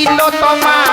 y lo toma.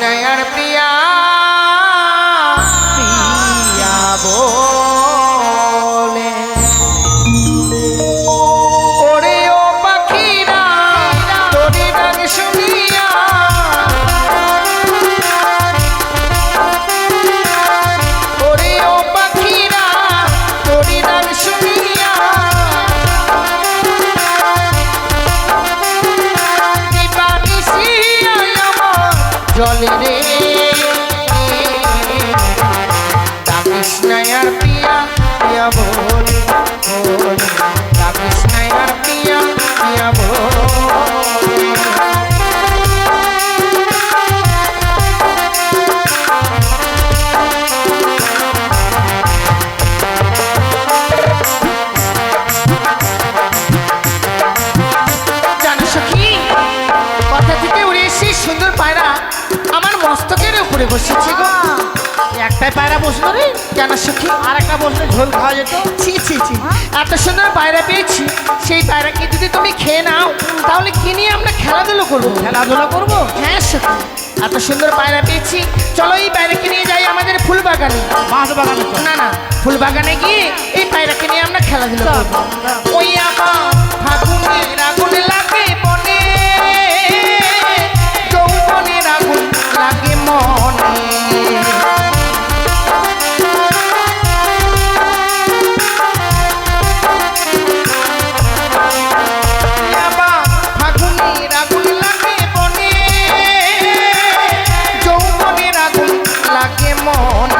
नया বসেছি গো। একটাই পায়রা বসল রে কেন সুখী? আর একটা বসলে ঝোল খাওয়া যেত। ছি ছি ছি। হ্যাঁ? এত সুন্দর পায়রা পেয়েছি। সেই পায়রাকে যদি তুমি খেয়ে নাও তাহলে কি নিয়ে আমরা খেলাধুলো করব? খেলাধুলা করব? হ্যাঁ সুখী। এত সুন্দর পায়রা পেয়েছি। চলো এই পায়রাকে নিয়ে যাই আমাদের ফুল বাগানে বাঁশ বাগানে না না ফুল বাগানে গিয়ে এই পায়রাকে নিয়ে আমরা খেলাধুলো করব। ওই আঁকা ফাগুনে রাগুনে লাগে মন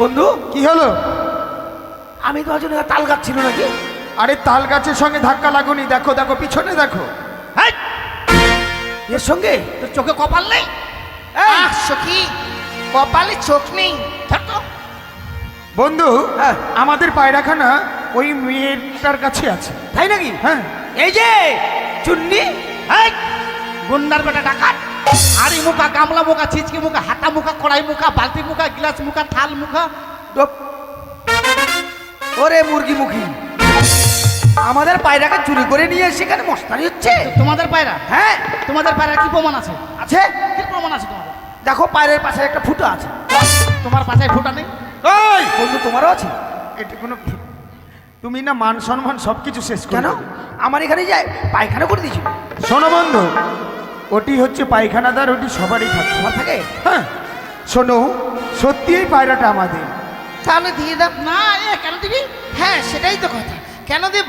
বন্ধু? কি হলো? আমি তো আজ তাল গাচ্ছিল নাকি? আরে তাল গাছের সঙ্গে ধাক্কা লাগুনি। দেখো দেখো পিছনে দেখো! এর সঙ্গে? তোর চোখে কপাল নেই? সখী কপালে চোখ নেই। থাকো। বন্ধু হ্যাঁ। আমাদের পায়রাখানা ওই মেয়েটার কাছে আছে। তাই নাকি? হ্যাঁ। এই যে চুন্নি গুন্ডার বেটা ডাকাত। হাড়ি মুখা গামলা মুখা ছিচকি মুখা হাতা মুখা কড়াই মুখা বালতি মুখা গ্লাস মুখা থাল মুখা ওরে মুরগি মুখী আমাদের পায়রাকে চুরি করে নিয়ে সেখানে মস্তানি হচ্ছে? তোমাদের পায়রা? হ্যাঁ। তোমাদের পায়রা কি প্রমাণ আছে? আছে? কি প্রমাণ আছে তোমাদের? দেখো পায়রের পাশে একটা ফুটো আছে। তোমার পাশে ফোটা নেই? ওই! বন্ধু তোমারও আছে? এটা কোনো তুমি না মান সম্মান সবকিছু শেষ করে কেন? আমার এখানে যায় পায়খানা করে দিয়েছিল শোনো বন্ধু ওটি হচ্ছে পায়খানাদার ওটি সবারই থাকে। সবার থাকে? হ্যাঁ। শোনো সত্যি এই পায়রাটা আমাদের। তাহলে দিয়ে দাও। না এ কেন দিবি? হ্যাঁ সেটাই তো কথা। কেন দেব?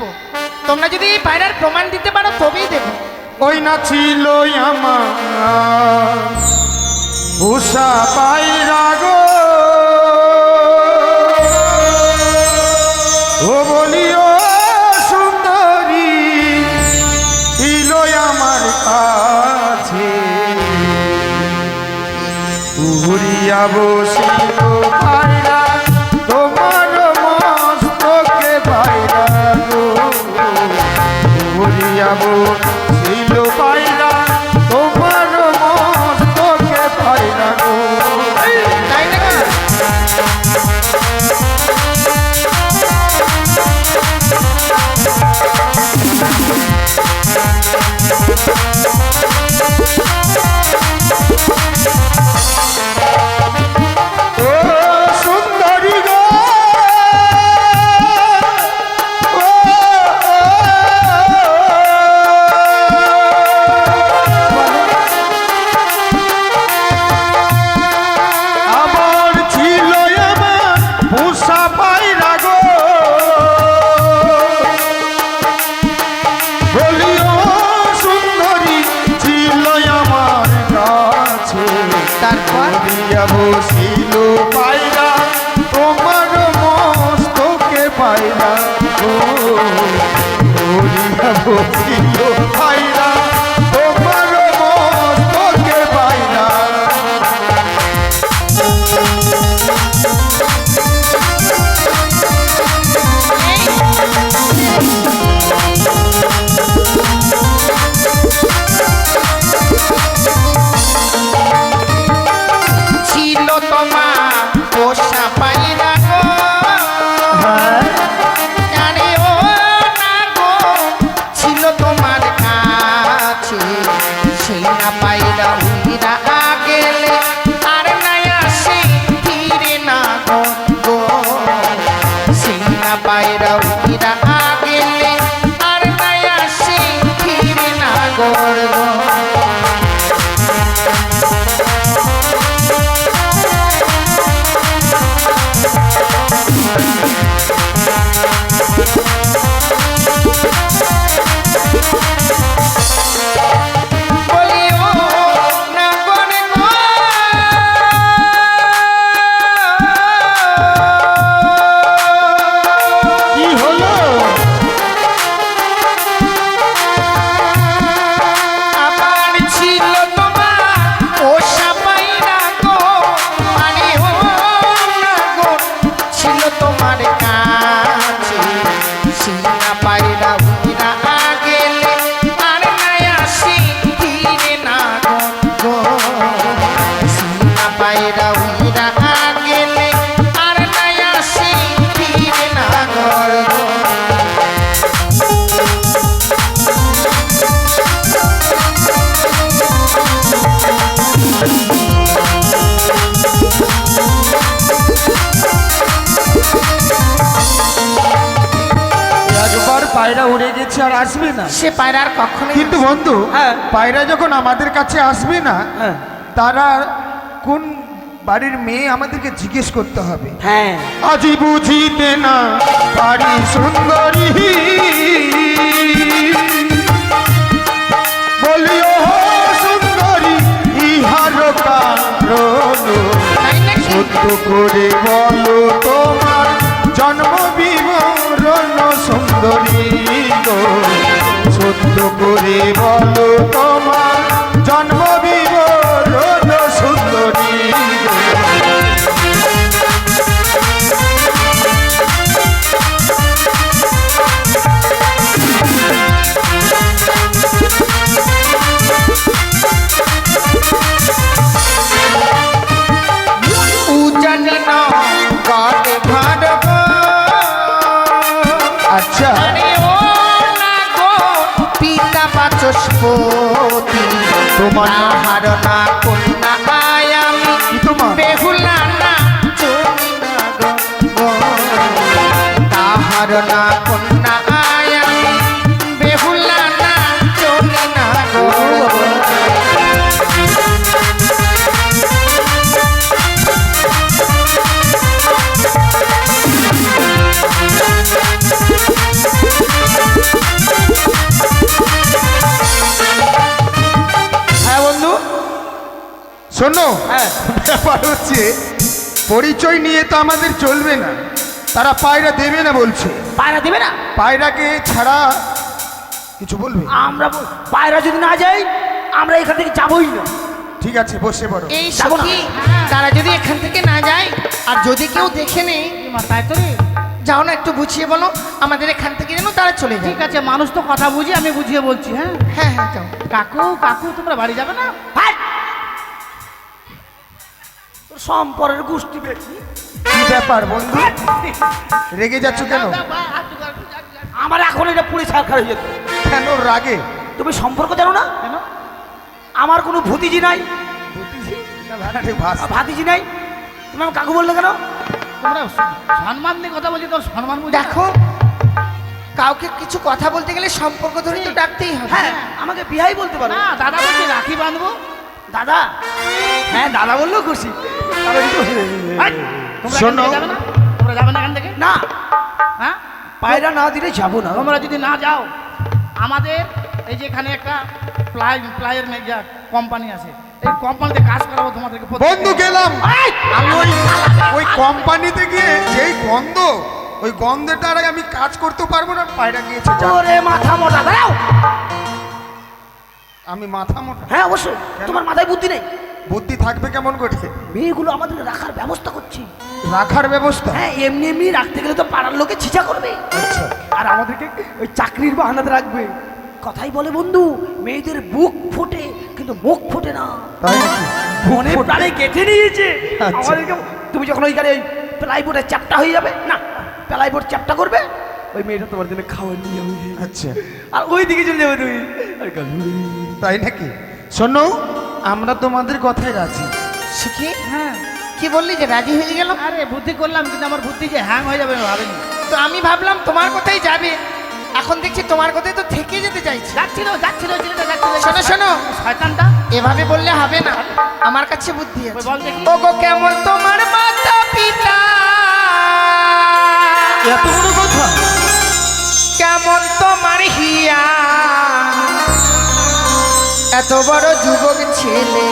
তোমরা যদি এই পায়রার প্রমাণ দিতে পারো তবেই দেব। ওই না ছিল আমার। উষা পায়রা গো উড়িয়া বসিল আসবে না। সে পায়রা আর কখনো কিন্তু বন্ধু হ্যাঁ। পায়রা যখন আমাদের কাছে আসবে না হ্যাঁ। তারা কোন বাড়ির মেয়ে আমাদেরকে জিজ্ঞেস করতে হবে? হ্যাঁ। আজি বুঝিতে না বাড়ি সুন্দরী। বলিও সুন্দরী ইহার সত্য করে বলো তোমার জন্ম বিবরণ সুন্দরী। সত্য করে বলো তোমার বাচস্পতি তোমার নাম? তাহার না কন্যা কি তোমার? বেহুলা না চলি না তাহার না কন্যা শোনো হ্যাঁ। ব্যাপার হচ্ছে পরিচয় নিয়ে তো আমাদের চলবে না। তারা পায়রা দেবে না বলছে। পায়রা দেবে না? পায়রাকে ছাড়া কিছু বলবে? আমরা বল- পায়রা যদি না যাই আমরা এখান থেকে যাবোই না। ঠিক আছে বসে পড়ো। এই। সখী তারা যদি এখান থেকে না যায় আর যদি কেউ দেখে নেই তাই তো রে। যাও না একটু বুঝিয়ে বলো আমাদের এখান থেকে যেন তারা চলে যায়। ঠিক আছে মানুষ তো কথা বুঝি আমি বুঝিয়ে বলছি হ্যাঁ? হ্যাঁ হ্যাঁ যাও। কাকু কাকু তোমরা বাড়ি যাবে না? হাট! সম্পরের গোষ্ঠী বেশি কি ব্যাপার বন্ধু? রেগে যাচ্ছ কেন? আমার এখন এটা পুড়ে ছাড়খার হয়ে যেত কেন রাগে? তুমি সম্পর্ক জানো না? কেন? আমার কোনো ভতিজি নাই। ভাতিজি? নাই? তুমি আমার কাকু বললে কেন? তোমরা সম্মান দিয়ে কথা বলছি তোর সম্মান দেখো কাউকে কিছু কথা বলতে গেলে সম্পর্ক ধরে তো ডাকতেই হবে। হ্যাঁ আমাকে বিহাই বলতে পারো। না দাদা বলছি রাখি বাঁধবো। দাদা? হ্যাঁ দাদা বললেও খুশি। শোনো। যাবে না? তোমরা যাবে না এখান থেকে? না। হ্যাঁ? পায়রা না দিলে যাব না। তোমরা যদি না যাও আমাদের এই যে এখানে একটা প্লাই প্লাইয়ের মেজা কোম্পানি আছে এই কোম্পানিতে কাজ করাবো তোমাদেরকে। বন্ধু গেলাম। আমি ওই ওই কোম্পানিতে গিয়ে যেই গন্ধ ওই গন্ধটার আগে আমি কাজ করতে পারব না পায়রা গিয়েছে। ওরে মাথা মোটা দাঁড়াও! আমি মাথা মোটা। হ্যাঁ অবশ্যই। তোমার মাথায় বুদ্ধি নেই। বুদ্ধি থাকবে কেমন করে? মেয়েগুলো আমাদের রাখার ব্যবস্থা করছি। রাখার ব্যবস্থা? হ্যাঁ এমনি এমনি রাখতে গেলে তো পাড়ার লোকে ছিচা করবে। আচ্ছা। আর আমাদেরকে ওই চাকরির বাহানাতে রাখবে। কথাই বলে বন্ধু মেয়েদের বুক ফোটে কিন্তু মুখ ফোটে না। মনে প্রাণে গেঁথে নিয়েছে। আচ্ছা। আমাদেরকে তুমি যখন ওইখানে ওই প্লাইবোর্ডের চ্যাপটা হয়ে যাবে না প্লাইবোর্ড চ্যাপটা করবে ওই মেয়েটা তোমার জন্য খাবার নিয়ে যাবে। আচ্ছা। আর ওই দিকে চলে যাবে তুমি। তাই নাকি? শোনো আমরা তোমাদের কথায় রাজি। সুখী হ্যাঁ। কি বললি যে রাজি হয়ে গেল? আরে বুদ্ধি করলাম কিন্তু আমার বুদ্ধি যে হ্যাং হয়ে যাবে ভাবিনি। তো আমি ভাবলাম তোমার কথাই যাবে। এখন দেখছি তোমার কথাই তো থেকে যেতে চাইছি। যাচ্ছিল যাচ্ছিল ছেলেটা যাচ্ছিল শোনো শোনো। শয়তানটা। এভাবে বললে হবে না। আমার কাছে বুদ্ধি আছে। বল দেখি। ওগো কেমন তোমার মাতা পিতা এত বড় কথা? কেমন তোমার হিয়া? এত বড় যুবক ছেলে।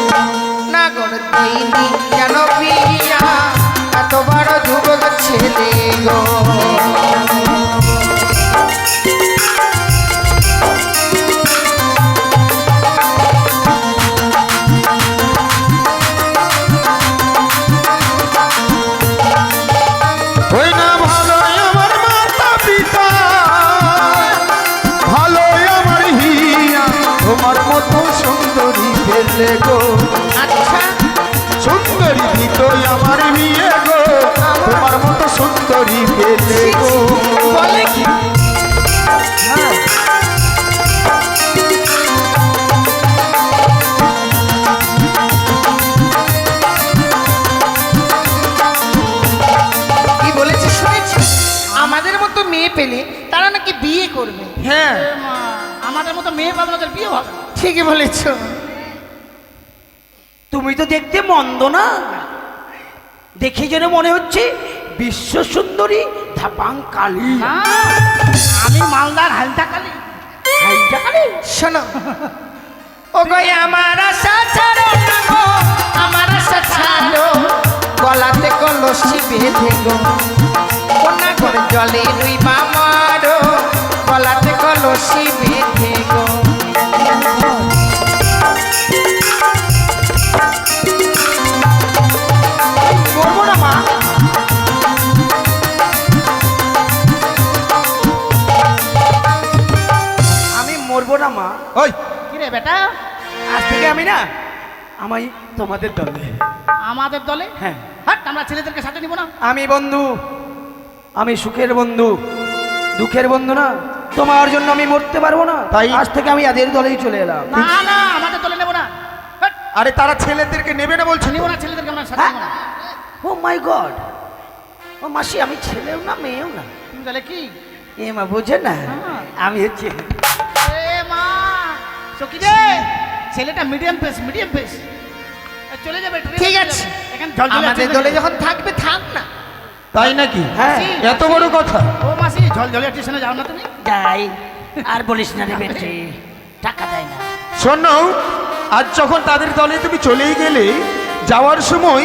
না গড় দিইনি কেন বিয়া এত বড় যুবক ছেলে গো। পেলে তারা নাকি বিয়ে করবে। হ্যাঁ। আমাদের মতো মেয়ে পাবে ওদের বিয়ে হবে। ঠিকই বলেছ। তুমি তো দেখতে মন্দ না। দেখে যেন মনে হচ্ছে বিশ্ব সুন্দরী ধাপাং কালী। আমি মালদার হালতা কালি। হাইটা কালী? শোনো। ও গো আমার আশা ছাড়ো আমার আশা ছাড়ো। গলাতে কলসি বেঁধে গো। করে জলে দুই মামারো গলাতে কলসি বেঁধে গো। করব না মা। আমি মরবো না মা। ওই। কি রে বেটা? আজ থেকে আমি না আমি তোমাদের দলে। আমাদের দলে? হ্যাঁ। আমরা ছেলেদেরকে সাথে নিব না? আমি বন্ধু। আমি সুখের বন্ধু। দুঃখের বন্ধু না। তোমার জন্য আমি মরতে পারব না। তাই- আজ থেকে আমি এদের দলেই চলে এলাম। না না আমাদের দলে নেব না। হাট, আরে তারা ছেলেদেরকে নেবে না বলছে। নিব না ছেলেদেরকে আমরা সাথে হ্যাঁ? না। ও মাই গড। ও মাসি আমি ছেলেও না মেয়েও না। তুমি তাহলে কি? এ মা বোঝে না। হ্যাঁ। আমি হচ্ছে এ মা সখী রে ছেলেটা মিডিয়াম পেস মিডিয়াম পেস চলে যাবে ঠিক চলে আছে। এখানে আমাদের দলে যখন থাকবে থাক না। তাই নাকি? হ্যাঁ। এত বড় কথা। ও মাসি জল জলে স্টেশনে যাও না তুমি? যাই আর বলিস না রে বেটে টাকা দেয় না। শোনো আজ যখন তাদের দলে তুমি চলেই গেলে যাওয়ার সময়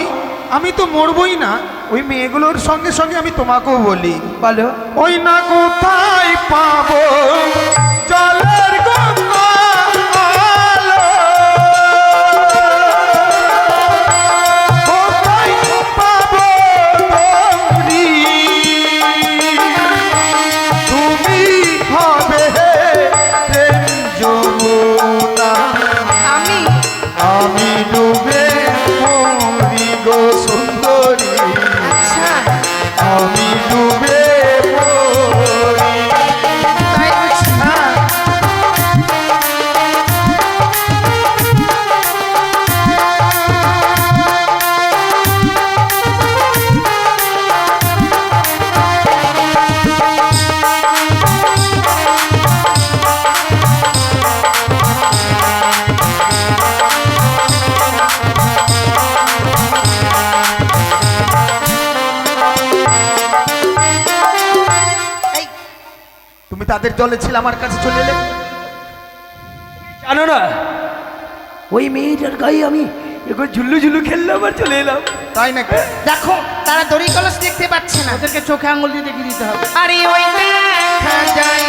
আমি তো মরবই না ওই মেয়েগুলোর সঙ্গে সঙ্গে আমি তোমাকেও বলি। বলো। ওই না কোথায় পাবো? জলের তাদের দলে ছিল আমার কাছে চলে এলে। জানো না ওই মেয়েটার গায়ে আমি এখন ঝুল্লু ঝুল্লু খেললাম আর চলে এলাম। তাই নাকি? দেখো তারা দড়ি কলস দেখতে পাচ্ছে না। ওদেরকে চোখে আঙুল দিয়ে দেখিয়ে দিতে হবে। আরে ওই দেখা যায়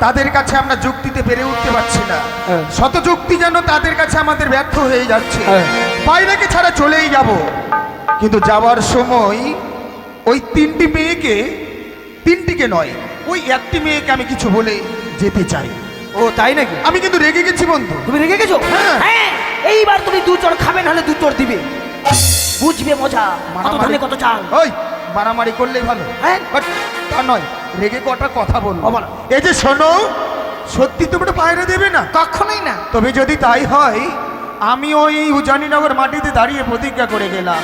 তাদের কাছে আমরা যুক্তিতে পেরে উঠতে পারছি না। হ্যাঁ। শত যুক্তি যেন তাদের কাছে আমাদের ব্যর্থ হয়ে যাচ্ছে। হ্যাঁ। বাইরেকে ছাড়া চলেই যাব? কিন্তু যাওয়ার সময় ওই তিনটি মেয়েকে তিনটিকে নয় ওই একটি মেয়েকে আমি কিছু বলে যেতে চাই। ও তাই নাকি? আমি কিন্তু রেগে গেছি বন্ধু। তুমি রেগে গেছো? হ্যাঁ। হ্যাঁ। এইবার তুমি দু চড় খাবে নাহলে দু চড় দিবে। বুঝবে মজা? কত ধানে কত চাল? ওই মারামারি করলেই ভালো। হ্যাঁ। বাট তা নয়। রেগে কটা কথা বলব। বলো। এই যে শোনো সত্যি তোমরা পায়রা দেবে না? কখনোই না। তবে যদি তাই হয় আমি ওই উজানিনগর মাটিতে দাঁড়িয়ে প্রতিজ্ঞা করে গেলাম।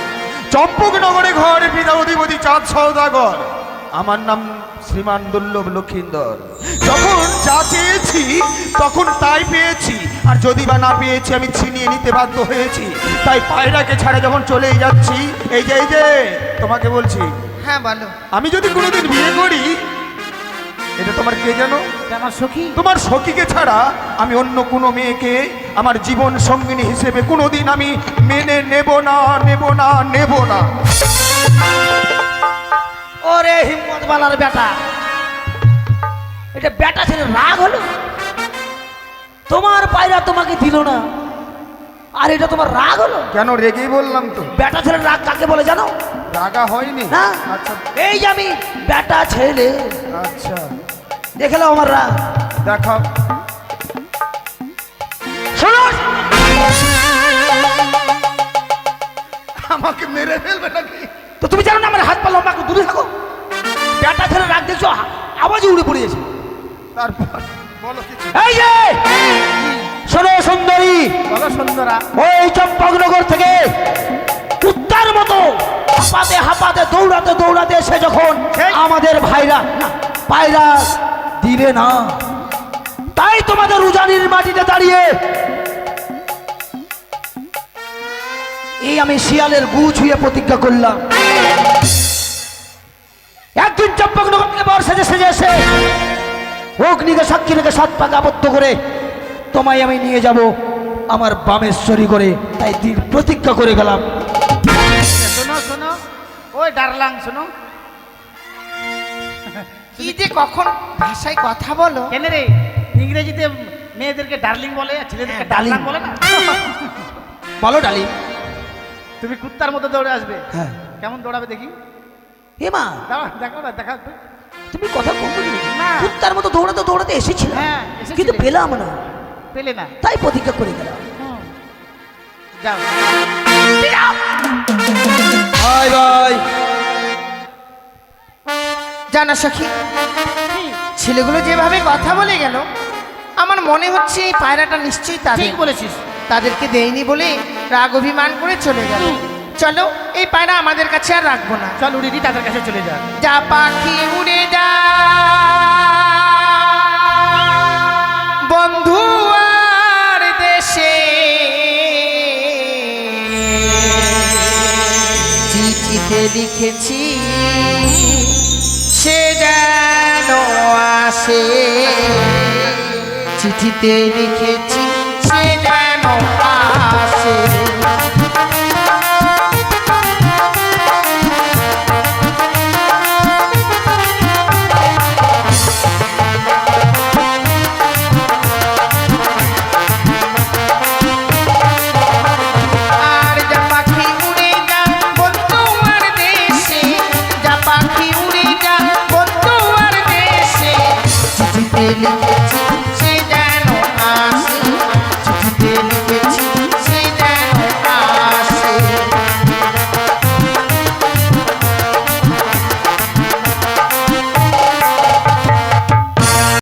চম্পকনগরে ঘরে পিতা অধিপতি চাঁদ সৌদাগর আমার নাম শ্রীমান দুর্লভ লক্ষিন্দর। যখন যা চেয়েছি তখন তাই পেয়েছি। আর যদি বা না পেয়েছি আমি ছিনিয়ে নিতে বাধ্য হয়েছি। তাই পায়রাকে ছাড়া যখন চলেই যাচ্ছি এই যে এই যে তোমাকে বলছি। হ্যাঁ বলো। আমি যদি কোনোদিন বিয়ে করি এটা তোমার কে জানো? আমার সখী। তোমার সখীকে ছাড়া আমি অন্য কোনো মেয়েকে আমার জীবন সঙ্গিনী হিসেবে কোনোদিন আমি মেনে নেব না নেব না নেব না। ওরে হিম্মত বালার বেটা। এটা বেটা ছেলে রাগ হলো? তোমার পায়রা তোমাকে দিল না। আর এটা তোমার রাগ হলো? কেন রেগেই বললাম তো। বেটা ছেলে রাগ কাকে বলে জানো? রাগা হয়নি। না? আচ্ছা। এই যে আমি বেটা ছেলে। আচ্ছা। দেখে নাও আমার রাগ। শোনো! আমাকে মেরে ফেলবে নাকি? তো তুমি জানো না আমার হাত পা লম্বা দূরে থাকো? বেটা ছেলে রাগ দেখছ আওয়াজে উড়ে পড়ে গেছে। তারপর বলো কিছু। এই যে! শোনো সুন্দরী। বলো সুন্দরা। ওই চম্পকনগর থেকে কুত্তার মতো হাঁপাতে হাঁপাতে দৌড়াতে দৌড়াতে এসে যখন আমাদের ভাইরা পায়রা দিবে না। তাই তোমাদের উজানির মাটিতে দাঁড়িয়ে এই আমি শিয়ালের গু ছুঁয়ে প্রতিজ্ঞা করলাম। একদিন চম্পকনগর থেকে বর সেজে সেজে এসে অগ্নিকে সাক্ষী রেখে সাত পাক আবদ্ধ করে তোমায় আমি নিয়ে যাব আমার বামেশ্বরী করে। তাই দিন প্রতিজ্ঞা করে গেলাম। শোনো শোনো, ওই ডারলাং, শোনো। কি যে কখন ভাষায় কথা বলো? কেন রে? ইংরেজিতে মেয়েদেরকে ডার্লিং বলে আর ছেলেদেরকে হ্যাঁ, ডার্লিং বলে না? বলো ডালি তুমি কুত্তার মতো দৌড়ে আসবে। হ্যাঁ। কেমন দৌড়াবে দেখি? হে মা। দেখো না দেখা তুমি কথা কম বলি না। কুত্তার মতো দৌড়াতে দৌড়াতে এসেছিলাম হ্যাঁ, এসেছিলে। কিন্তু পেলাম না। পেলে না। তাই প্রতিজ্ঞা করে গেলাম। যাও। Bye bye. জানা সখী। ছেলেগুলো যেভাবে কথা বলে গেল আমার মনে হচ্ছে এই পায়রাটা নিশ্চয়ই তাদের। ঠিক বলেছিস। তাদেরকে দেয়নি বলে রাগ অভিমান করে চলে গেল। চলো এই পায়রা আমাদের কাছে আর রাখব না। চল উড়ি দি তাদের কাছে চলে যা। যা পাখি উড়ে যা। বন্ধু আর দেশে। চিঠিতে লিখেছি যেন আসে। চিঠিতে লিখেছি